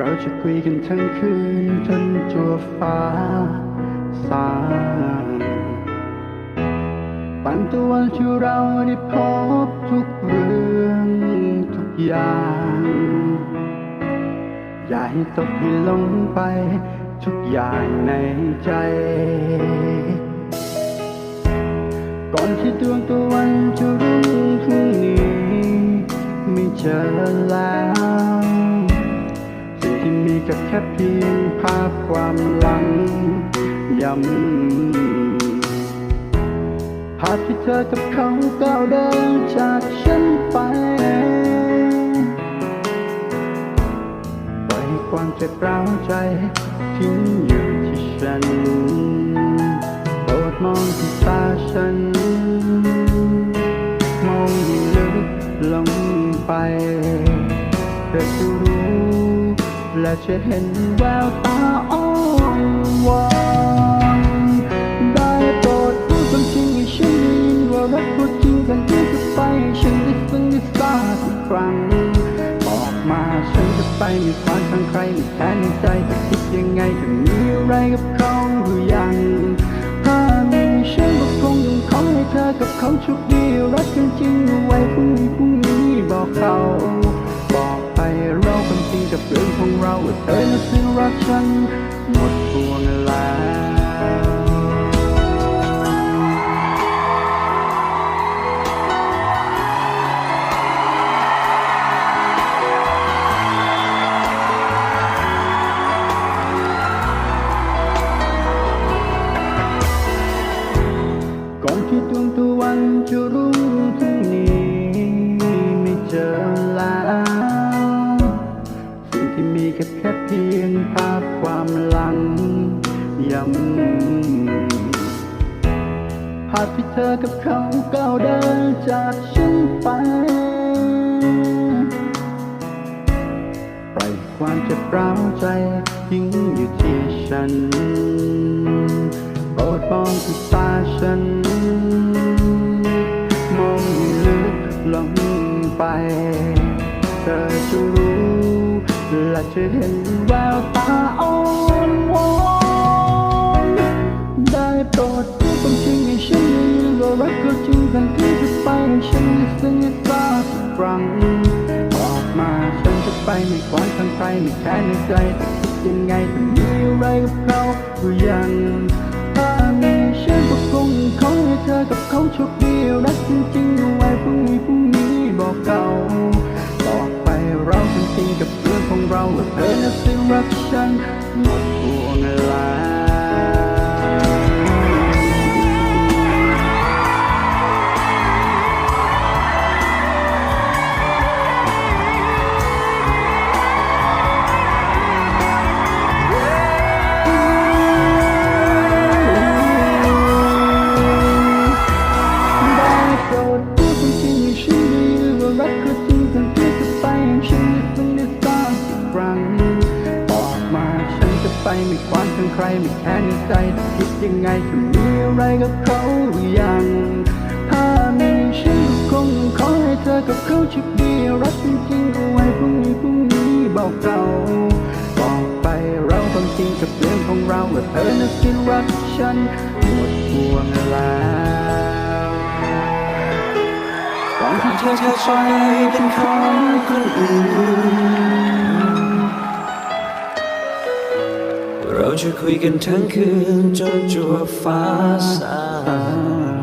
เราจะคุยกันทั้งคืนจนจัวฟ้าสางปันตะวันที่เราได้พบทุกเรื่องทุกอย่าง อย่าให้ตกให้ลงไปทุกอย่างในใจก่อนที่ดวงตะวันจะรุ่งพรุ่งนี้ไม่เจอแล้ว ที่มีก็แค่เพียงภาพความหลังย้ำภาพที่เธอกับเขาก้าวเดินจากฉันไปปล่อยให้ความเจ็บร้าวใจทิ้งอยู่ที่ฉันโปรดมองที่ตาฉัน มองลึกลงไปเธอจะรู้ และจะเห็นแววตาอ้อนวอนได้โปรดพูดความจริงให้ฉันได้ยินว่ารักตัวจริงกันที่จะไปให้ฉันได้ซึ้งได้ทราบอีกครั้งบอกมาฉันจะไปม่ควานทางใครม่แค้นในใจแต่คิดยังไงจะมีอะไรกับเขาหรือยังถ้ามีฉันก็คงต้องขอให้เธอกับเขาโชคดีรักกันจริงเอาไว้พรุ่งนี้พรุ่งนี้บอกเขา จริงกับเรื่องของเราว่าเธอน่ะซึ้งรักฉันหมดพวงแล้วก่อนที่ดวงตะวันจะรุ่งพรุ่งนี้ไม่เจอแล้ว แค่แค่เพียงภาพความหลังย้ำภาพที่เธอกับเขาก้าวเดินจากฉันไปปล่อยความเจ็บร้าวใจทิ้งอยู่ที่ฉันโปรดมองที่ตาฉัน มองลึกลงไป และจะเห็นแววตาอ่อนวอนได้โปรดพูดความจริงให้ฉันได้ยินว่ารักก็จริงกันที่จะไปให้ฉันได้ซึ้งให้าสักครั้งบอกมาฉันจะไปไม่ควานทางใครไม่แค้นในใจแต่คิดยังไงจะมีอะไรกับเขาหรือยังถ้ามีฉันก็คงขอให้เธอกับเขาโชคดี เราว่าเธอน่ะสิรักฉันหมดห่วงแล้ว ไปไม่ควานทางใครไม่แค้นในใจแต่คิดยังไงจะมีอะไรกับเขาหรือยัง ถ้ามีฉันคงขอให้เธอกับเขาโชคดีรักจริงๆเอาไว้พรุ่งนี้พรุ่งนี้บอกเขาบอกไปเราความจริงกับเรื่องของเราว่าเธอน่ะสิรักฉันหมดห่วงแล้วก่อนที่เธอจะไปเป็นของคน คุยกันทั้งคืนจนจัวฟ้าสาง